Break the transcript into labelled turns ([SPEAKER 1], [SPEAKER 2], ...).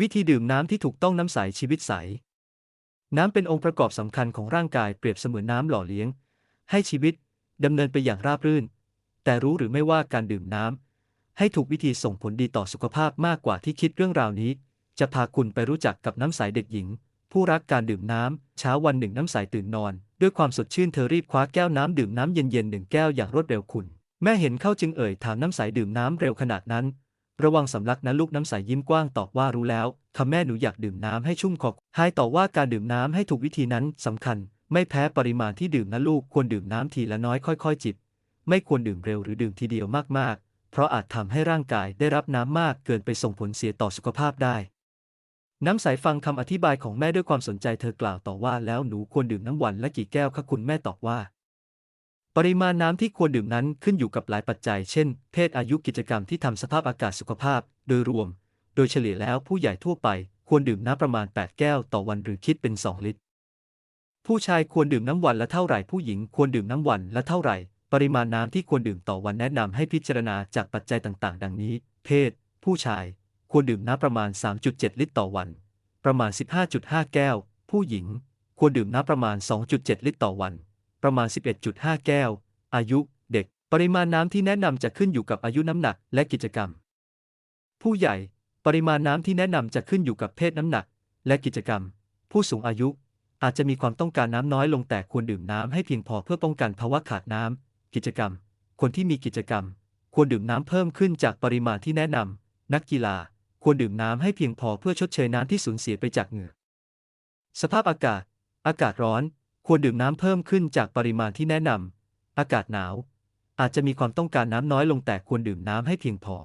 [SPEAKER 1] วิธีดื่มน้ำที่ถูกต้องน้ำใสชีวิตใส น้ำเป็นองค์ประกอบสำคัญของร่างกายเปรียบเสมือนน้ำหล่อเลี้ยง ให้ชีวิตดำเนินไปอย่างราบรื่น แต่รู้หรือไม่ว่าการดื่มน้ำให้ถูกวิธีส่งผลดีต่อสุขภาพมากกว่าที่คิดเรื่องราวนี้ จะพาคุณไปรู้จักกับน้ำใสเด็กหญิง ผู้รักการดื่มน้ำเช้าวันหนึ่งน้ำใสตื่นนอน ด้วยความสดชื่นเธอรีบคว้าแก้วน้ำดื่มน้ำเย็นๆหนึ่งแก้วอย่างรวดเร็วคุณ แม่เห็นเข้าจึงเอ่ยถามน้ำใสดื่มน้ำเร็วขนาดนั้น ระวังสำลักนะลูกน้ำใสยิ้มกว้างตอบว่ารู้แล้วค่ะแม่หนูอยากดื่มน้ำให้ชุ่มคอไฮตอบว่าการดื่มน้ำให้ถูกวิธีนั้นสำคัญ ไม่แพ้ปริมาณที่ดื่มนะลูกควรดื่มน้ำทีละน้อยค่อย ๆ จิบ ไม่ควรดื่มเร็วหรือดื่มทีเดียวมากๆ เพราะอาจทำให้ร่างกายได้รับน้ำมากเกินไปส่งผลเสียต่อสุขภาพได้ น้ำใสฟังคำอธิบายของแม่ด้วยความสนใจเธอกล่าวต่อว่าแล้วหนูควรดื่มน้ำวันละกี่แก้วคะคุณแม่ตอบว่า ปริมาณน้ำที่ควรดื่มนั้นขึ้นอยู่กับหลายปัจจัย เช่น เพศ อายุ กิจกรรมที่ทำ สภาพอากาศ สุขภาพ โดยรวม โดยเฉลี่ยแล้วผู้ใหญ่ทั่วไปควรดื่มน้ำประมาณ 8 แก้วต่อวันหรือคิดเป็น 2 ลิตร ผู้ชายควรดื่มน้ำวันละเท่าไหร่ ผู้หญิงควรดื่มน้ำวันละเท่าไหร่ ปริมาณน้ำที่ควรดื่มต่อวันแนะนำให้พิจารณาจากปัจจัยต่าง ๆ ดังนี้ เพศ ผู้ชาย ควรดื่มน้ำประมาณ 3.7 ลิตรต่อวัน ประมาณ 15.5 แก้ว ผู้หญิง ควรดื่มน้ำประมาณ 2.7 ลิตรต่อวัน ประมาณ 11.5 แก้ว อายุ เด็ก ปริมาณน้ำที่แนะนำจะขึ้นอยู่กับอายุน้ำหนักและกิจกรรม ผู้ใหญ่ ปริมาณน้ำที่แนะนำจะขึ้นอยู่กับเพศน้ำหนัก และกิจกรรม ผู้สูงอายุ อาจจะมีความต้องการน้ำน้อยลงแต่ควรดื่มน้ำให้เพียงพอเพื่อป้องกันภาวะขาดน้ำ กิจกรรม คนที่มีกิจกรรม ควรดื่มน้ำเพิ่มขึ้นจากปริมาณที่แนะนำนักกีฬา ควรดื่มน้ำให้เพียงพอเพื่อชดเชยน้ำที่สูญเสียไปจากเหงื่อ สภาพอากาศ อากาศร้อน ควรดื่มน้ำเพิ่มขึ้นจากปริมาณที่แนะนำอากาศหนาว อาจจะมีความต้องการน้ำน้อยลงแต่ควรดื่มน้ำให้เพียงพอ